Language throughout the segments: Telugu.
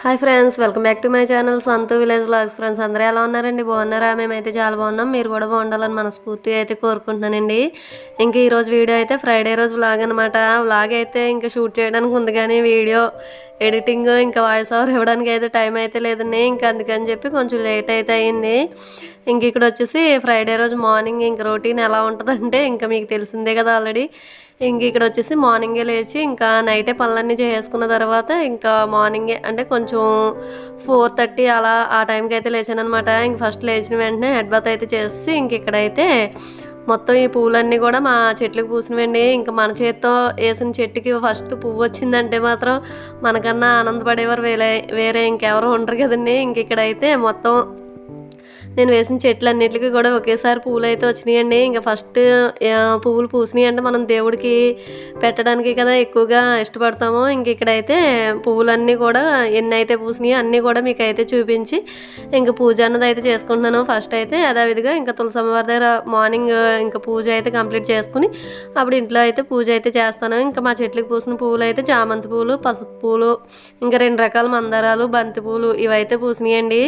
Hi friends welcome back to my channel Santhu village blogs friends అందరూ ఎలా ఉన్నారండి? బాగున్నారా? మేమైతే చాలా బాగున్నాం. మీరు కూడా బాగుండాలని మనస్ఫూర్తిగా అయితే కోరుకుంటున్నానండి. ఇంకా ఈరోజు వీడియో అయితే ఫ్రైడే రోజు బ్లాగ్ అనమాట బ్లాగ్ అయితే ఇంకా షూట్ చేయడానికి ఉంది కానీ వీడియో ఎడిటింగ్ ఇంకా వాయిస్ ఓవర్ ఇవ్వడానికి అయితే టైం అయితే లేదండి. ఇంకా అందుకని చెప్పి కొంచెం లేట్ అయితే అయింది. ఇంక ఇక్కడ వచ్చేసి ఫ్రైడే రోజు మార్నింగ్ ఇంక రొటీన్ ఎలా ఉంటుందంటే ఇంకా మీకు తెలిసిందే కదా ఆల్రెడీ ఇంక ఇక్కడ వచ్చేసి మార్నింగే లేచి ఇంకా నైటే పనులన్నీ చేసుకున్న తర్వాత ఇంకా మార్నింగే అంటే కొంచెం ఫోర్ థర్టీ అలా ఆ టైంకి అయితే లేచాను అనమాట ఇంక ఫస్ట్ లేచిన వెంటనే హెడ్ బాత్ అయితే చేసి ఇంక ఇక్కడైతే మొత్తం ఈ పువ్వులన్నీ కూడా మా చెట్లకు పూసినవండి. ఇంకా మన చేత్తో వేసిన చెట్టుకి ఫస్ట్ పువ్వు వచ్చిందంటే మాత్రం మనకన్నా ఆనందపడేవారు వేరే వేరే ఇంకెవరు ఉండరు కదండి. ఇంక ఇక్కడైతే మొత్తం నేను వేసిన చెట్లన్నిటికీ కూడా ఒకేసారి పూలు అయితే వచ్చినాయండి. ఇంకా ఫస్ట్ పువ్వులు పూసినాయి అంటే మనం దేవుడికి పెట్టడానికి కదా ఎక్కువగా ఇష్టపడతాము. ఇంక ఇక్కడైతే పువ్వులన్నీ కూడా ఎన్ని అయితే పూసినాయి అన్నీ కూడా మీకు అయితే చూపించి ఇంక పూజ అన్నది అయితే చేసుకుంటున్నాను. ఫస్ట్ అయితే అదేవిధంగా ఇంకా తులసమ్మవారి దగ్గర మార్నింగ్ ఇంకా పూజ అయితే కంప్లీట్ చేసుకుని అప్పుడు ఇంట్లో అయితే పూజ అయితే చేస్తాను. ఇంకా మా చెట్లకు పూసిన పువ్వులు అయితే చామంతి పువ్వులు పసుపు పువ్వులు ఇంకా రెండు రకాల మందారాలు బంతి పువ్వులు ఇవైతే పూసినాయండి.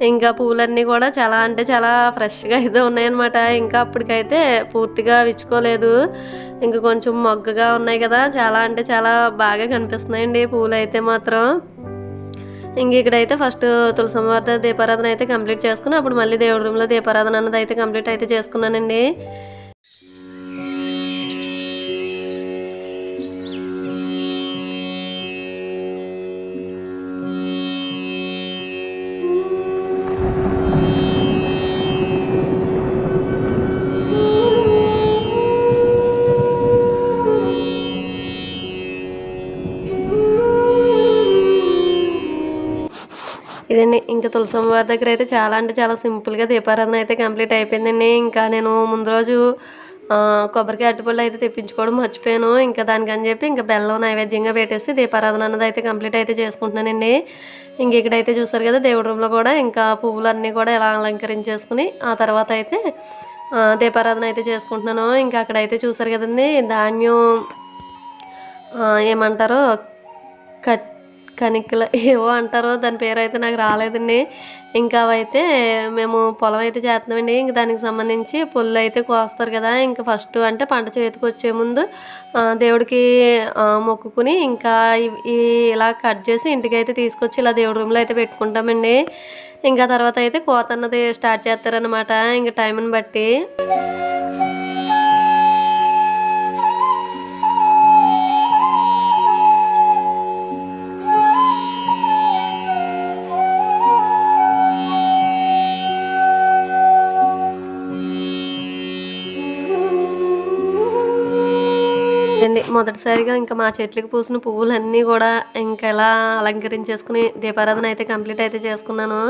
ఇంకా పూలన్నీ కూడా చాలా అంటే చాలా ఫ్రెష్గా అయితే ఉన్నాయన్నమాట. ఇంకా అప్పటికైతే పూర్తిగా విచ్చుకోలేదు. ఇంకా కొంచెం మొగ్గగా ఉన్నాయి కదా చాలా అంటే చాలా బాగా కనిపిస్తున్నాయండి పూలు అయితే మాత్రం. ఇంక ఇక్కడైతే ఫస్ట్ తులసమ్మవారి దీపారాధన అయితే కంప్లీట్ చేసుకుని అప్పుడు మళ్ళీ దేవుడి రూమ్లో దీపారాధన అన్నది అయితే కంప్లీట్ అయితే చేసుకున్నానండి. ఇంకా తులసమ్మ వారి దగ్గర అయితే చాలా అంటే చాలా సింపుల్గా దీపారాధన అయితే కంప్లీట్ అయిపోయిందండి. ఇంకా నేను ముందు రోజు కొబ్బరికి కొబ్బరికాయ అరటిపళ్ళు అయితే తెప్పించుకోవడం మర్చిపోయాను. ఇంకా దానికని చెప్పి ఇంకా బెల్లం నైవేద్యంగా పెట్టేసి దీపారాధన అన్నది అయితే కంప్లీట్ అయితే చేసుకుంటున్నానండి. ఇంక ఇక్కడైతే చూసారు కదా దేవుడి రూమ్లో కూడా ఇంకా పువ్వులన్నీ కూడా ఇలా అలంకరించేసుకుని ఆ తర్వాత అయితే దీపారాధన అయితే చేసుకుంటున్నాను. ఇంకా అక్కడైతే చూసారు కదండి ధాన్యం ఏమంటారో కట్ కణికలు ఏవో అంటారో దాని పేరు అయితే నాకు రాలేదండి. ఇంకా అవైతే మేము పొలం అయితే చేస్తున్నామండి. ఇంక దానికి సంబంధించి పుల్లు అయితే కోస్తారు కదా. ఇంకా ఫస్ట్ అంటే పంట చేతికి వచ్చే ముందు దేవుడికి మొక్కుకుని ఇంకా ఇవి ఇలా కట్ చేసి ఇంటికి అయితే తీసుకొచ్చి ఇలా దేవుడి రూమ్లో అయితే పెట్టుకుంటామండి. ఇంకా తర్వాత అయితే కోత అన్నది స్టార్ట్ చేస్తారనమాట ఇంకా టైంని బట్టి. మొదటిసారిగా ఇంకా మా చెట్లకు పూసిన పువ్వులన్నీ కూడా ఇంకా ఎలా అలంకరించేసుకుని దీపారాధన అయితే కంప్లీట్ అయితే చేసుకున్నాను.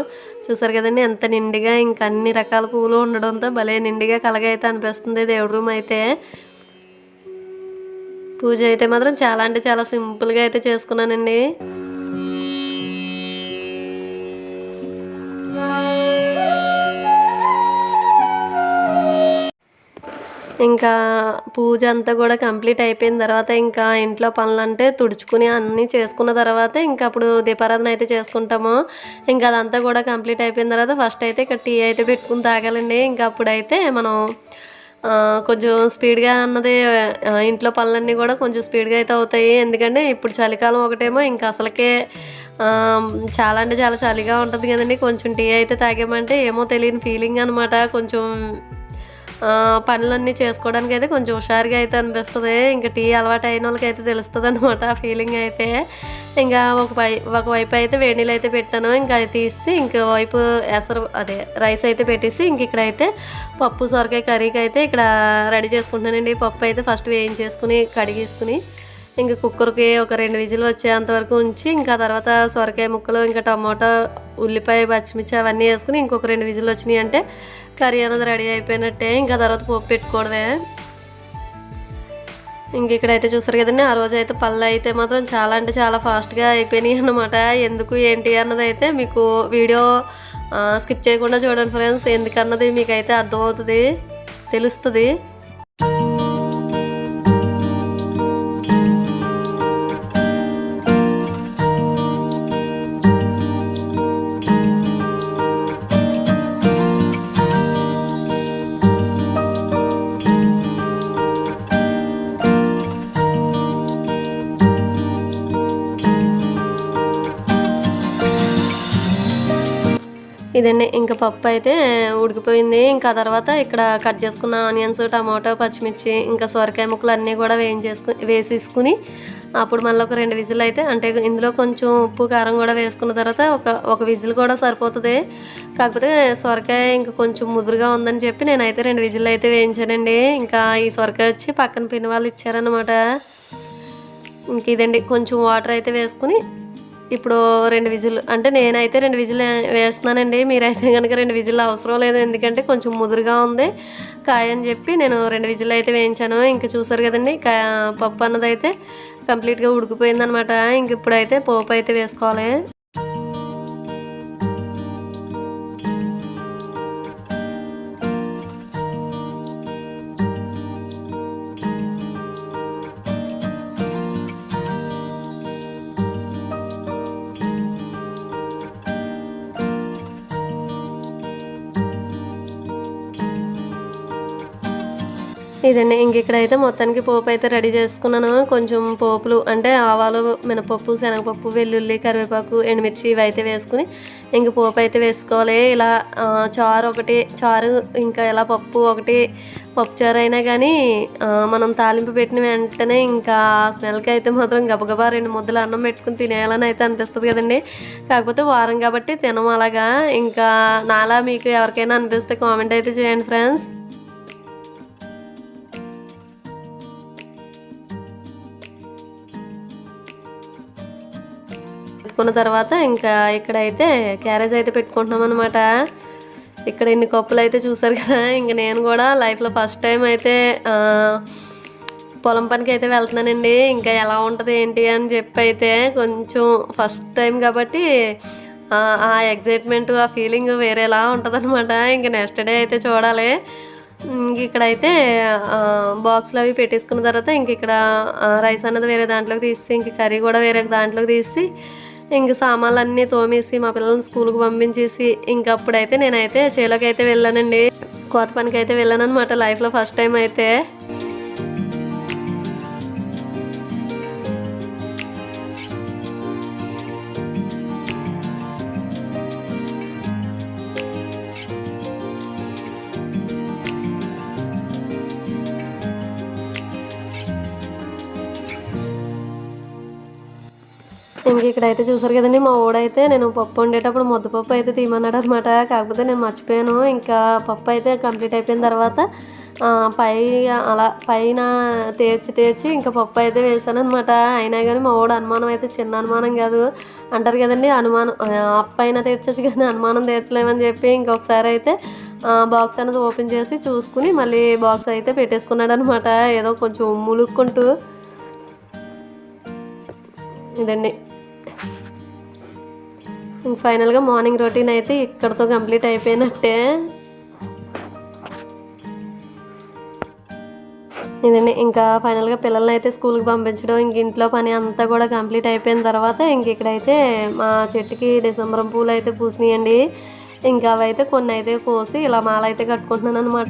చూసారు కదండి ఎంత నిండుగా ఇంకా అన్ని రకాల పువ్వులు ఉండడంతో భలే నిండుగా కలగైతే అనిపిస్తుంది దేవుడి రూమ్ అయితే. పూజ అయితే మాత్రం చాలా అంటే చాలా సింపుల్గా అయితే చేసుకున్నానండి. ఇంకా పూజ అంతా కూడా కంప్లీట్ అయిపోయిన తర్వాత ఇంకా ఇంట్లో పనులంటే తుడుచుకుని అన్నీ చేసుకున్న తర్వాత ఇంకా అప్పుడు దీపారాధన అయితే చేసుకుంటాము. ఇంకా అదంతా కూడా కంప్లీట్ అయిపోయిన తర్వాత ఫస్ట్ అయితే ఇక్కడ టీ అయితే పెట్టుకుని తాగాలండి. ఇంకా అప్పుడైతే మనం కొంచెం స్పీడ్గా అన్నది ఇంట్లో పనులన్నీ కూడా కొంచెం స్పీడ్గా అయితే అవుతాయి. ఎందుకంటే ఇప్పుడు చలికాలం ఒకటేమో ఇంకా అసలుకే చాలా అంటే చాలా చలిగా ఉంటుంది కదండి. కొంచెం టీ అయితే తాగామంటే ఏమో తెలియని ఫీలింగ్ అనమాట కొంచెం పనులన్నీ చేసుకోవడానికి అయితే కొంచెం హుషారుగా అయితే అనిపిస్తుంది. ఇంకా టీ అలవాటు అయిన వాళ్ళకైతే తెలుస్తుంది అనమాట ఆ ఫీలింగ్ అయితే. ఇంకా ఒక పై ఒకవైపు అయితే వేడి నీళ్ళు అయితే పెట్టాను. ఇంకా అది తీసి ఇంకో వైపు ఎసరు అదే రైస్ అయితే పెట్టేసి ఇంక ఇక్కడైతే పప్పు సొరకాయ కర్రీకి అయితే ఇక్కడ రెడీ చేసుకుంటున్నానండి. పప్పు అయితే ఫస్ట్ వేయించేసుకుని కడిగేసుకుని ఇంకా కుక్కర్కి ఒక రెండు విజిల్ వచ్చేంత వరకు ఉంచి ఇంకా తర్వాత సొరకాయ ముక్కలు ఇంకా టమాటా ఉల్లిపాయ పచ్చిమిర్చి అవన్నీ వేసుకుని ఇంకొక రెండు విజిల్ వచ్చినాయి అంటే కర్రీ అనేది రెడీ అయిపోయినట్టే. ఇంకా తర్వాత పోపు పెట్టుకోవడమే ఇంక ఇక్కడైతే చూస్తారు కదండి ఆ రోజు అయితే పళ్ళు అయితే మాత్రం చాలా అంటే చాలా ఫాస్ట్గా అయిపోయినాయి అన్నమాట. ఎందుకు ఏంటి అన్నది అయితే మీకు వీడియో స్కిప్ చేయకుండా చూడండి ఫ్రెండ్స్. ఎందుకన్నది మీకైతే అర్థమవుతుంది తెలుస్తుంది. ఇదండి ఇంకా పప్పు అయితే ఉడికిపోయింది. ఇంకా తర్వాత ఇక్కడ కట్ చేసుకున్న ఆనియన్స్ టమాటో పచ్చిమిర్చి ఇంకా సొరకాయ ముక్కలు అన్నీ కూడా వేయించేసుకు వేసేసుకుని అప్పుడు మళ్ళీ ఒక రెండు విజిల్ అయితే అంటే ఇందులో కొంచెం ఉప్పు కారం కూడా వేసుకున్న తర్వాత ఒక ఒక విజిల్ కూడా సరిపోతుంది. కాకపోతే సొరకాయ ఇంకా కొంచెం ముదురుగా ఉందని చెప్పి నేనైతే రెండు విజిల్ అయితే వేయించానండి. ఇంకా ఈ సొరకాయ వచ్చి పక్కన పిన్ని వాళ్ళు ఇచ్చారనమాట ఇంక ఇదండి కొంచెం వాటర్ అయితే వేసుకుని ఇప్పుడు రెండు విజిల్ అంటే నేనైతే రెండు విజిల్ వేస్తున్నానండి. మీరైతే కనుక రెండు విజిల్ అవసరం లేదు. ఎందుకంటే కొంచెం ముదురుగా ఉంది. కాయ అని చెప్పి నేను రెండు విజిల్ అయితే వేయించాను. ఇంకా చూసారు కదండి పప్పు అన్నది అయితే కంప్లీట్గా ఉడికిపోయిందనమాట. ఇంక ఇప్పుడైతే పోపు అయితే వేసుకోవాలి. ఇదండి ఇంక ఇక్కడైతే మొత్తానికి పోపు అయితే రెడీ చేసుకున్నాను. కొంచెం పోపులు అంటే ఆవాలు మినపప్పు శనగపప్పు వెల్లుల్లి కరివేపాకు ఎండుమిర్చి ఇవి అయితే వేసుకుని ఇంక పోపు అయితే వేసుకోవాలి. ఇలా చారు ఒకటి చారు ఇంకా ఇలా పప్పు ఒకటి పప్పు చారు అయినా కానీ మనం తాలింపు పెట్టిన వెంటనే ఇంకా స్మెల్కి అయితే మాత్రం గబగబా రెండు ముద్దలు అన్నం పెట్టుకుని తినేయాలని అయితే అనిపిస్తుంది కదండి. కాకపోతే వారం కాబట్టి తినం అలాగా. ఇంకా నాలా మీకు ఎవరికైనా అనిపిస్తే కామెంట్ అయితే చేయండి ఫ్రెండ్స్. పెట్టుకున్న తర్వాత ఇంకా ఇక్కడైతే క్యారేజ్ అయితే పెట్టుకుంటున్నాం అనమాట ఇక్కడ ఇన్ని కప్పులు అయితే చూసారు కదా ఇంక నేను కూడా లైఫ్లో ఫస్ట్ టైం అయితే పొలం పనికి అయితే వెళ్తున్నానండి. ఇంకా ఎలా ఉంటుంది ఏంటి అని చెప్పి అయితే కొంచెం ఫస్ట్ టైం కాబట్టి ఆ, ఎగ్జైట్మెంట్ ఆ ఫీలింగ్ వేరేలా ఉంటుంది అనమాట నెక్స్ట్ డే అయితే చూడాలి. ఇంక ఇక్కడైతే బాక్స్లు అవి పెట్టేసుకున్న తర్వాత ఇంక ఇక్కడ రైస్ అన్నది వేరే దాంట్లోకి తీసి ఇంక కర్రీ కూడా వేరే దాంట్లోకి తీసి ఇంక సామాన్లు అన్నీ తోమేసి మా పిల్లల్ని స్కూల్కి పంపించేసి ఇంకా అప్పుడైతే నేనైతే చేలోకి అయితే వెళ్ళానండి. కోత పనికి అయితే వెళ్ళాను అనమాట లైఫ్లో ఫస్ట్ టైం అయితే. ఇంక ఇక్కడైతే చూసారు కదండి మా ఓడైతే నేను పప్పు వండేటప్పుడు ముద్దపప్పు అయితే తీయమన్నాడు అనమాట కాకపోతే నేను మర్చిపోయాను. ఇంకా పప్పు అయితే కంప్లీట్ అయిపోయిన తర్వాత పై అలా పైన తేర్చి తేర్చి ఇంకా పప్పు అయితే వేసాను అనమాట అయినా కానీ మా ఓడ అనుమానం అయితే చిన్న అనుమానం కాదు. అంటారు కదండి అనుమానం అప్పైన తీర్చొచ్చు కానీ అనుమానం తీర్చలేమని చెప్పి ఇంకొకసారి అయితే బాక్స్ అనేది ఓపెన్ చేసి చూసుకుని మళ్ళీ బాక్స్ అయితే పెట్టేసుకున్నాడు అనమాట ఏదో కొంచెం ములుక్కుంటూ ఇదండి. ఫైనల్గా మార్నింగ్ రొటీన్ అయితే ఇక్కడతో కంప్లీట్ అయిపోయినట్టే. ఇదండి ఇంకా ఫైనల్గా పిల్లల్ని అయితే స్కూల్కి పంపించడం ఇంక ఇంట్లో పని అంతా కూడా కంప్లీట్ అయిపోయిన తర్వాత ఇంక ఇక్కడైతే మా చెట్టుకి డిసెంబరం పూలు అయితే పూసినాయండి. ఇంకా అవైతే కొన్ని అయితే కోసి ఇలా మాల అయితే కట్టుకుంటున్నాను అనమాట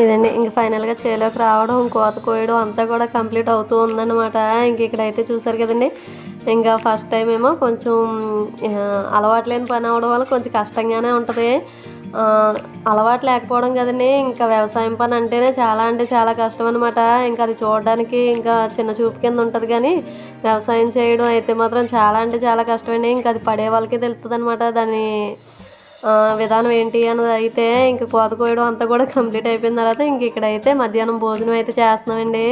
ఇదండి. ఇంక ఫైనల్గా చేలోకి రావడం కోత కోయడం అంతా కూడా కంప్లీట్ అవుతూ ఉందన్నమాట. ఇంక ఇక్కడైతే చూసారు కదండి. ఇంకా ఫస్ట్ టైం ఏమో కొంచెం అలవాట్లేని అలవాటు లేని పని అవడం వల్ల కొంచెం కష్టంగానే ఉంటుంది. అలవాటు లేకపోవడం కదండి. ఇంకా వ్యవసాయం పని అంటేనే చాలా అంటే చాలా కష్టం అనమాట ఇంకా అది చూడడానికి ఇంకా చిన్న చూపు కింద ఉంటుంది కానీ వ్యవసాయం చేయడం అయితే మాత్రం చాలా అంటే చాలా కష్టమండి. ఇంకా అది పడే వాళ్ళకే తెలుస్తుంది అనమాట దాని విధానం ఏంటి అన్నది అయితే ఇంక కోత కోయడం అంతా కూడా కంప్లీట్ అయిపోయిన తర్వాత ఇంక ఇక్కడైతే మధ్యాహ్నం భోజనం అయితే చేస్తున్నామండి.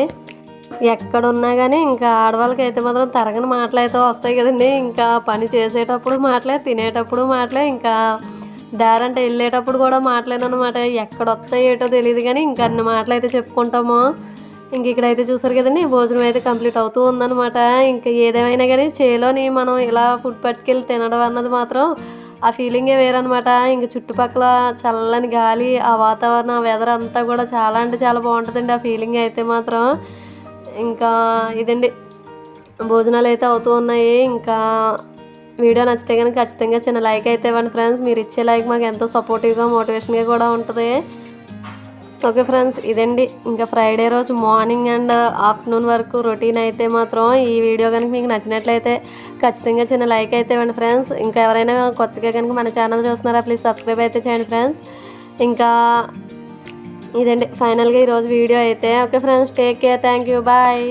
ఎక్కడున్నా కానీ ఇంకా ఆడవాళ్ళకి అయితే మాత్రం తరగని మాటలు అయితే వస్తాయి కదండి. ఇంకా పని చేసేటప్పుడు మాటలే తినేటప్పుడు మాటలే ఇంకా దారంటే వెళ్ళేటప్పుడు కూడా మాట్లాడనమాట ఎక్కడ వస్తాయి ఏటో తెలియదు కానీ ఇంకా అన్ని మాటలు అయితే చెప్పుకుంటాము. ఇంక ఇక్కడైతే చూసారు కదండి భోజనం అయితే కంప్లీట్ అవుతూ ఉందన్నమాట. ఇంకా ఏదేమైనా కానీ చేలోని మనం ఇలా ఫుడ్ పట్టుకెళ్ళి తినడం అన్నది మాత్రం ఆ ఫీలింగే వేరనమాట ఇంక చుట్టుపక్కల చల్లని గాలి ఆ వాతావరణం ఆ వెదర్ అంతా కూడా చాలా అంటే చాలా బాగుంటుందండి ఆ ఫీలింగ్ అయితే మాత్రం. ఇంకా ఇదండి. భోజనాలు అయితే అవుతూ ఉన్నాయి. ఇంకా వీడియో నచ్చితే కనుక ఖచ్చితంగా చిన్న లైక్ అయితే ఇవ్వండి ఫ్రెండ్స్ మీరు ఇచ్చే లైక్ మాకు ఎంతో సపోర్టివ్గా మోటివేషన్గా కూడా ఉంటుంది. ఓకే ఫ్రెండ్స్ ఇదండి. ఇంకా ఫ్రైడే రోజు మార్నింగ్ అండ్ ఆఫ్టర్నూన్ వరకు రొటీన్ అయితే మాత్రం ఈ వీడియో కనుక మీకు నచ్చినట్లయితే ఖచ్చితంగా చిన్న లైక్ అయితే ఇవ్వండి ఫ్రెండ్స్. ఇంకా ఎవరైనా కొత్తగా కనుక మన ఛానల్ చూస్తున్నారా ప్లీజ్ సబ్స్క్రైబ్ అయితే చేయండి ఫ్రెండ్స్. ఇంకా ఇదండి ఫైనల్గా ఈరోజు వీడియో అయితే. Okay friends take care thank you bye.